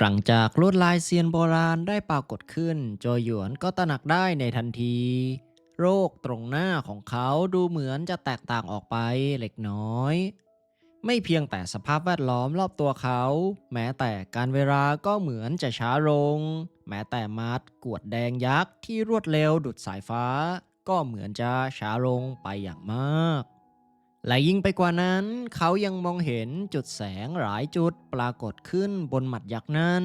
หลังจากลวดลายเซียนโบราณได้ปรากฏขึ้น โจหยวนก็ตระหนักได้ในทันที โรคตรงหน้าของเขาดูเหมือนจะแตกต่างออกไปเล็กน้อย ไม่เพียงแต่สภาพแวดล้อมรอบตัวเขา แม้แต่การเวลาก็เหมือนจะช้าลง แม้แต่มัดกวดแดงยักษ์ที่รวดเร็วดุดสายฟ้า ก็เหมือนจะช้าลงไปอย่างมาก และยิ่งไปกว่านั้น เขายังมองเห็นจุดแสงหลายจุดปรากฏขึ้นบนหมัดยักษ์นั้น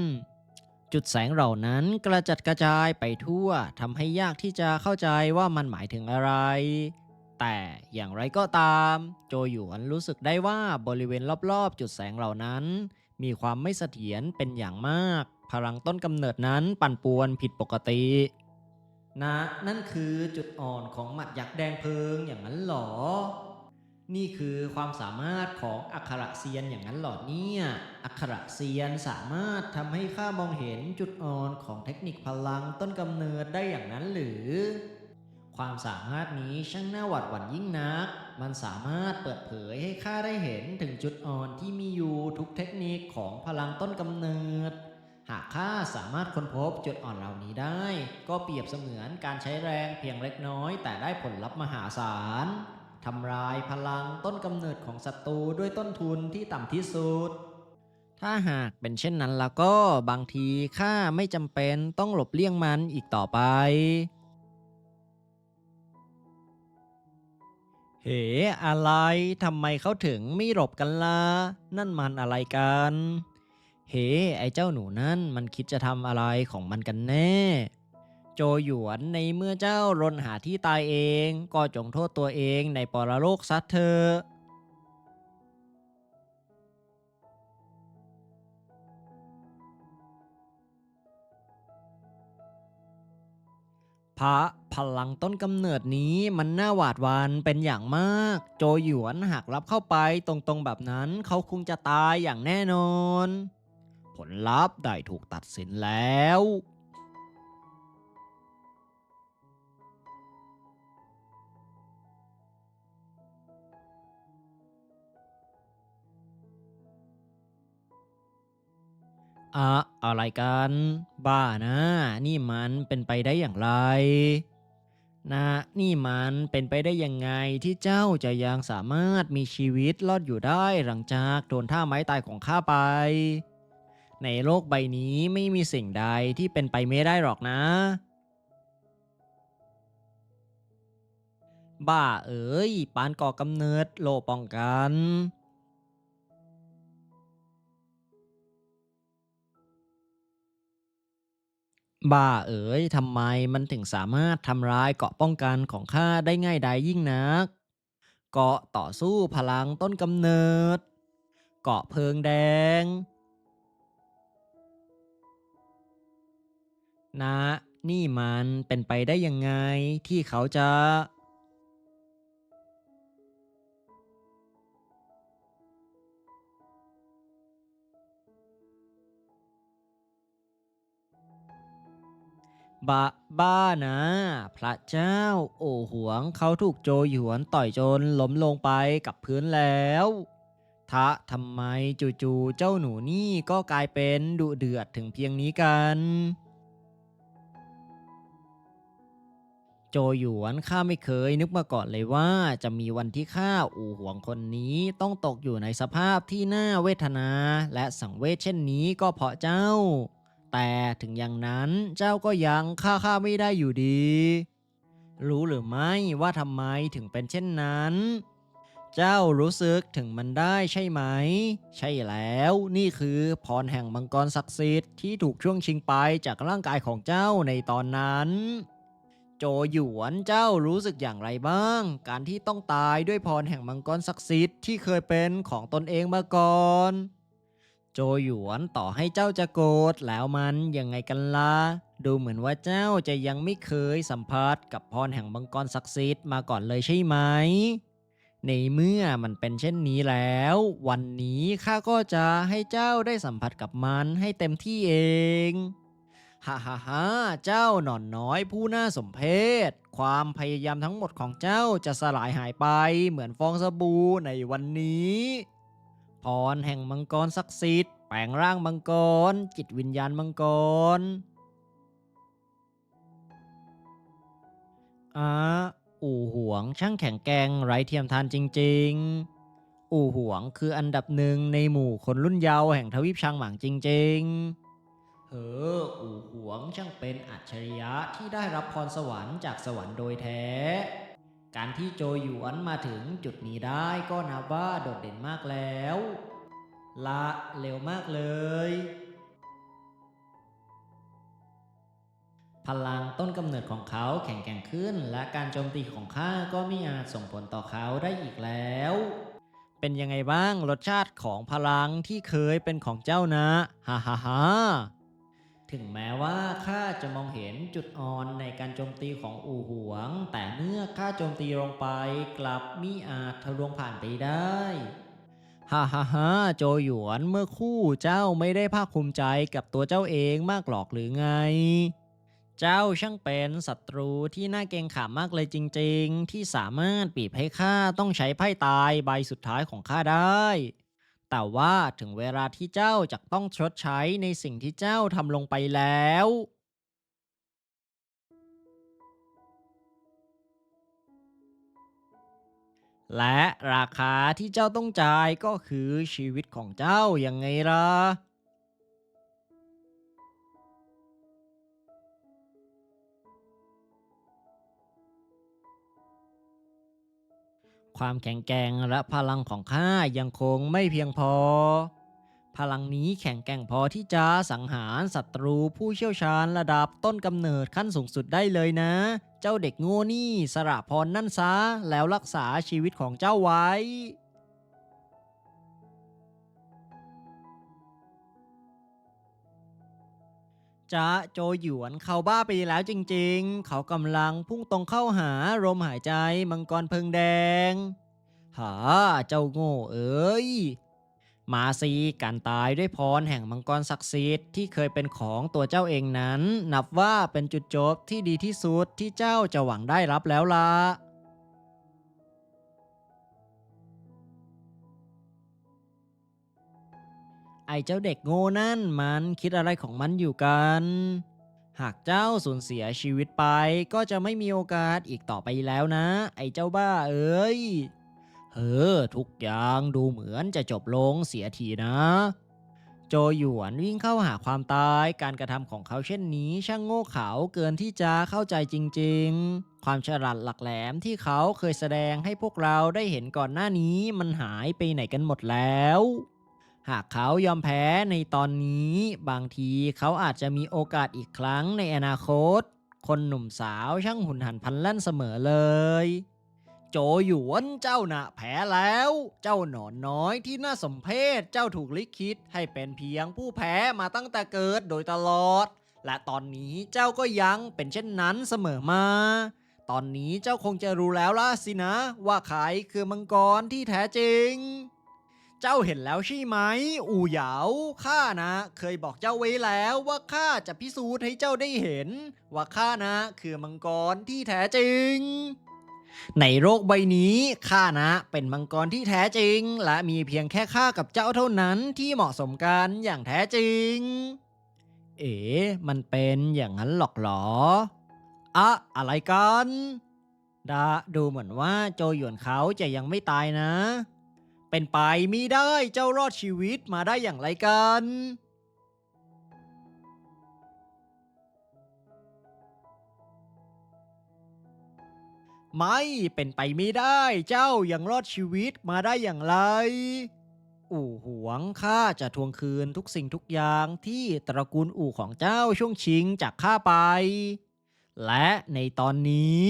จุดแสงเหล่านั้นกระจัดกระจายไปทั่วทำให้ยากที่จะเข้าใจว่ามันหมายถึงอะไร แต่อย่างไรก็ตาม โจหยวนรู้สึกได้ว่าบริเวณรอบๆ จุดแสงเหล่านั้น มีความไม่เสถียรเป็นอย่างมาก พลังต้นกำเนิดนั้นปั่นป่วนผิดปกตินะนั่นคือจุดอ่อนของหมัดยักษ์แดงเพลิงอย่างนั้นหรอ นี่คือความสามารถของอักขระเซียนอย่างนั้นหรอเนี่ยอักขระเซียนสามารถทำให้ข้ามองเห็นจุดอ่อนของเทคนิคพลังต้นกำเนิดได้อย่างนั้นหรือ ความสามารถนี้ช่างน่าหวาดหวั่นยิ่งนัก มันสามารถเปิดเผยให้ข้าได้เห็นถึงจุดอ่อนที่มีอยู่ทุกเทคนิคของพลังต้นกำเนิด หากข้าสามารถค้นพบจุดอ่อนเหล่านี้ได้ ก็เปรียบเสมือนการใช้แรงเพียงเล็กน้อย แต่ได้ผลลัพธ์มหาศาล ทำลายพลังต้นกำเนิดของศัตรูด้วยต้นทุนที่ต่ำที่สุด ถ้าหากเป็นเช่นนั้นแล้วก็บางทีข้าไม่จำเป็นต้องหลบเลี่ยงมันอีกต่อไปเฮ้อะไรทำไมเขาถึงไม่หลบกันล่ะนั่นมันอะไรกันเฮ้ไอเจ้าหนูนั่นมันคิดจะทำอะไรของมันกันแน่ โจหยวนในเมื่อเจ้ารนหาที่ตายเอง ก็จงโทษตัวเองในปรโลกซัดเธอะพระพลังต้นกำเนิดนี้มันน่าหวาดหวันเป็นอย่างมาก โจหยวนหากรับเข้าไปตรงๆแบบนั้นเขาคงจะตายอย่างแน่นอน ผลลัพธ์ได้ถูกตัดสินแล้ว อะอะไรกัน บ้านะ นี่มันเป็นไปได้อย่างไร นะ นี่มันเป็นไปได้ยังไงที่เจ้าจะยังสามารถมีชีวิตรอดอยู่ได้หลังจากโดนท่าไม้ตายของข้าไป ในโลกใบนี้ไม่มีสิ่งใดที่เป็นไปไม่ได้หรอกนะ บ้าเอ๋ยปานก่อกำเนิดโลป้องกัน บ้าเอ๋ยทำไมมันถึงสามารถทำร้ายเกราะป้องกันของข้าได้ง่ายดายยิ่งนัก เกราะต่อสู้พลังต้นกำเนิด เกราะเพลิงแดง นะ นี่มันเป็นไปได้ยังไงที่เขาจะ บ้าบ้านะ พระเจ้า โอ้หวงเขาถูกโจหยวนต่อยจนล้มลงไปกับพื้นแล้วทะทำไมจู่ๆเจ้าหนูนี่ก็กลายเป็นดุเดือดถึงเพียงนี้กัน โจหยวนข้าไม่เคยนึกมาก่อนเลยว่าจะมีวันที่ข้าอู่หวงคนนี้ต้องตกอยู่ในสภาพที่น่าเวทนา และสังเวชเช่นนี้ก็เพราะเจ้า แต่ถึงอย่างนั้นเจ้าก็ยังฆ่าข้าไม่ได้อยู่ดี รู้หรือไม่ว่าทำไมถึงเป็นเช่นนั้น เจ้ารู้สึกถึงมันได้ใช่ไหม ใช่แล้วนี่คือพรแห่งมังกรศักดิ์สิทธิ์ที่ถูกช่วงชิงไปจากร่างกายของเจ้าในตอนนั้น โจหยวนเจ้ารู้สึกอย่างไรบ้าง การที่ต้องตายด้วยพรแห่งมังกรศักดิ์สิทธิ์ที่เคยเป็นของตนเองมาก่อน โจหยวนต่อให้เจ้าจะโกรธแล้วมันยังไงกันล่ะดูเหมือนว่าเจ้าจะยังไม่เคยสัมผัสกับพรแห่งมังกรศักดิ์สิทธิ์มาก่อนเลยใช่ไหม ในเมื่อมันเป็นเช่นนี้แล้ว วันนี้ข้าก็จะให้เจ้าได้สัมผัสกับมันให้เต็มที่เองฮ่าฮ่าฮ่าเจ้าหนอนน้อยผู้น่าสมเพช ความพยายามทั้งหมดของเจ้าจะสลายหายไปเหมือนฟองสบู่ในวันนี้ พรแห่งมังกรศักดิ์สิทธิ์แปลงร่างมังกร จิตวิญญาณมังกรอาอู่หวงช่างแข็งแกร่งไร้เทียมทานจริง ๆ อู่หวงคืออันดับหนึ่งในหมู่คนรุ่นเยาว์แห่งทวีปชางหมางจริง ๆ เอออู่หวงช่างเป็นอัจฉริยะที่ได้รับพรสวรรค์จากสวรรค์โดยแท้ การที่โจหยวนมาถึงจุดนี้ได้ก็นับว่าโดดเด่นมากแล้ว ละเร็วมากเลย พลังต้นกำเนิดของเขาแข็งแกร่งขึ้น และการโจมตีของข้าก็ไม่อาจส่งผลต่อเขาได้อีกแล้ว เป็นยังไงบ้างรสชาติของพลังที่เคยเป็นของเจ้านะ ฮ่าฮ่าฮ่า ถึงแม้ว่าข้าจะมองเห็นจุดอ่อนในการโจมตีของอู่หวง แต่เมื่อข้าโจมตีลงไปกลับมิอาจทะลวงผ่านไปได้ฮ่าฮ่าฮ่าโจหยวนเมื่อคู่เจ้าไม่ได้ภาคภูมิใจกับตัวเจ้าเองมากหรอกหรือไง เจ้าช่างเป็นศัตรูที่น่าเกรงขามมากเลยจริง ๆ ที่สามารถบีบให้ข้าต้องใช้ไพ่ตายใบสุดท้ายของข้าได้ แต่ว่าถึงเวลาที่เจ้าจะต้องชดใช้ในสิ่งที่เจ้าทำลงไปแล้ว และราคาที่เจ้าต้องจ่ายก็คือชีวิตของเจ้ายังไงล่ะ ความแข็งแกร่งและพลังของข้ายังคงไม่เพียงพอ พลังนี้แข็งแกร่งพอที่จะสังหารศัตรูผู้เชี่ยวชาญระดับต้นกำเนิดขั้นสูงสุดได้เลยนะ เจ้าเด็กโง่นี่สระพรนั่นซะแล้วรักษาชีวิตของเจ้าไว้ จะโจหยวนเขาบ้าไปแล้วจริงๆ เขากำลังพุ่งตรงเข้าหาลมหายใจมังกรเพิงแดง หาเจ้าโง่เอ้ย มาซีการตายด้วยพรแห่งมังกรศักดิ์สิทธิ์ที่เคยเป็นของตัวเจ้าเองนั้น นับว่าเป็นจุดจบที่ดีที่สุดที่เจ้าจะหวังได้รับแล้วล่ะ ไอ้เจ้าเด็กโง่นั่นมันคิดอะไรของมันอยู่กัน หากเจ้าสูญเสียชีวิตไปก็จะไม่มีโอกาสอีกต่อไปแล้วนะ ไอ้เจ้าบ้าเอ้ย เฮ้อทุกอย่างดูเหมือนจะจบลงเสียทีนะ โจหยวนวิ่งเข้าหาความตาย การกระทำของเขาเช่นนี้ ช่างโง่เขลาเกินที่จะเข้าใจจริง ๆ ความฉลาดหลักแหลมที่เขาเคยแสดงให้พวกเราได้เห็นก่อนหน้านี้มันหายไปไหนกันหมดแล้ว หากเขายอมแพ้ในตอนนี้ บางทีเขาอาจจะมีโอกาสอีกครั้งในอนาคต คนหนุ่มสาวช่างหุนหันพลันแล่นเสมอเลย โจหยวนเจ้าน่ะแพ้แล้ว เจ้าหนอนน้อยที่น่าสมเพชเจ้าถูกลิขิตให้เป็นเพียงผู้แพ้มาตั้งแต่เกิดโดยตลอด และตอนนี้เจ้าก็ยังเป็นเช่นนั้นเสมอมา ตอนนี้เจ้าคงจะรู้แล้วล่ะสินะ ว่าใครคือมังกรที่แท้จริง เจ้าเห็นแล้วใช่ไหม อู่เหยาข้านะ เคยบอกเจ้าไว้แล้วว่าข้าจะพิสูจน์ให้เจ้าได้เห็น ว่าข้านะ คือมังกรที่แท้จริง ในโลกใบนี้ข้านะ เป็นมังกรที่แท้จริง และมีเพียงแค่ข้ากับเจ้าเท่านั้นที่เหมาะสมกันอย่างแท้จริง เอ๋มันเป็นอย่างนั้นหรอกหรออะอะไรกันดาดูเหมือนว่าโจหยวนเขาจะยังไม่ตายนะ เป็นไปไมีได้เจ้ารอดชีวิตมาได้อย่างไรกัน ไม่เป็นไปไม่ได้เจ้ายังรอดชีวิตมาได้อย่างไร อู่หวงข้าจะทวงคืนทุกสิ่งทุกอย่างที่ตระกูลอู่ของเจ้าช่วงชิงจากข้าไป และในตอนนี้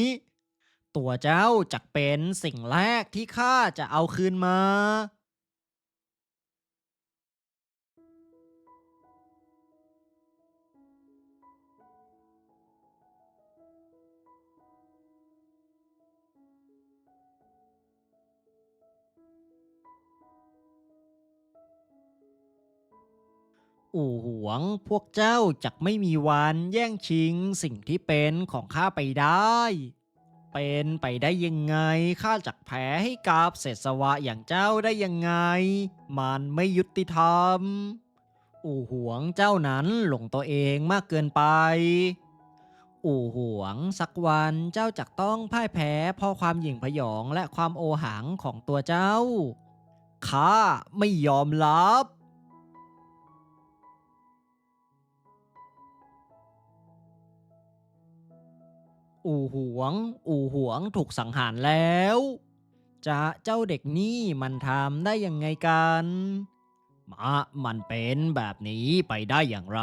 ตัวเจ้าจะเป็นสิ่งแรกที่ข้าจะเอาคืนมา อู่หวงพวกเจ้าจักไม่มีวันแย่งชิงสิ่งที่เป็นของข้าไปได้ เป็นไปได้ยังไงข้าจักแพ้ให้กับเศษสวะอย่างเจ้าได้ยังไง มันไม่ยุติธรรม อู่หวงเจ้านั้นหลงตัวเองมากเกินไป อู่หวงสักวันเจ้าจักต้องพ่ายแพ้เพราะความหยิ่งพยองและความโอหังของตัวเจ้าข้าไม่ยอมรับ อู่หวง อู่หวงถูกสังหารแล้ว จะเจ้าเด็กนี่มันทำได้ยังไงกันมามันเป็นแบบนี้ไปได้อย่างไร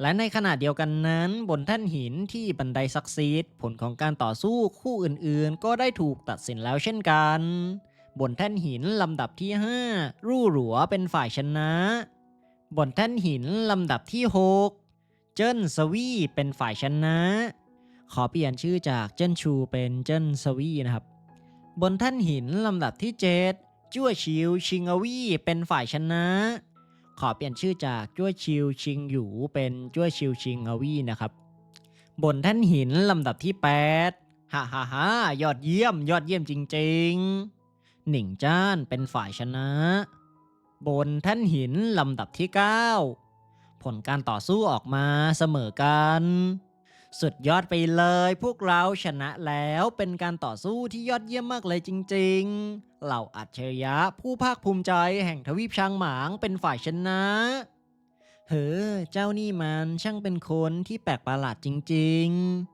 และในขณะเดียวกันนั้น บนแท่นหินที่บันไดซักซีดผลของการต่อสู้คู่อื่นๆ ก็ได้ถูกตัดสินแล้วเช่นกัน บนแท่นหินลำดับที่ 5 รู่หลัวเป็นฝ่ายชนะ บนแท่นหินลำดับที่ 6 เจิ้นสวีเป็นฝ่ายชนะ ขอเปลี่ยนชื่อจากเจิ้นชูเป็นเจิ้นสวีนะครับ บนแท่านหินลำดับที่ 7จ้วชิวชิงอวีเป็นฝ่ายชนะ ขอเปลี่ยนชื่อจากจ้วชิวชิงหยูเป็นจ้วชิวชิงอวีนะครับ บนแท่นหินลำดับที่ 8ฮ่าฮ่าฮ่ายอดเยี่ยมยอดเยี่ยมจริง ๆ หนิงจ้านเป็นฝ่ายชนะ บนแท่นหินลำดับที่ 9 ผลการต่อสู้ออกมาเสมอกัน สุดยอดไปเลย พวกเราชนะแล้วเป็นการต่อสู้ที่ยอดเยี่ยมมากเลยจริง ๆ เหล่าอัจฉริยะผู้ภาคภูมิใจแห่งทวีปช้างหมางเป็นฝ่ายชนะ เฮ้อเจ้านี่มันช่างเป็นคนที่แปลกประหลาดจริง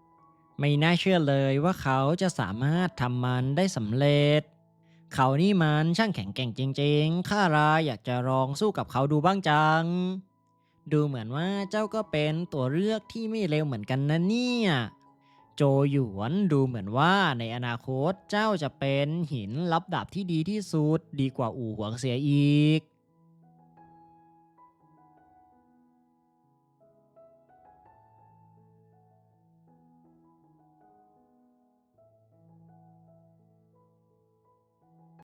ๆ ไม่น่าเชื่อเลยว่าเขาจะสามารถทำมันได้สำเร็จ เขานี่มันช่างแข็งแกร่งจริง ๆ ข้าราอยากจะลองสู้กับเขาดูบ้างจัง ดูเหมือนว่าเจ้าก็เป็นตัวเลือกที่ไม่เลวเหมือนกันนะเนี่ย โจหยวนดูเหมือนว่าในอนาคตเจ้าจะเป็นหินรับดาบที่ดีที่สุด ดีกว่าอู่หวงเสียอีก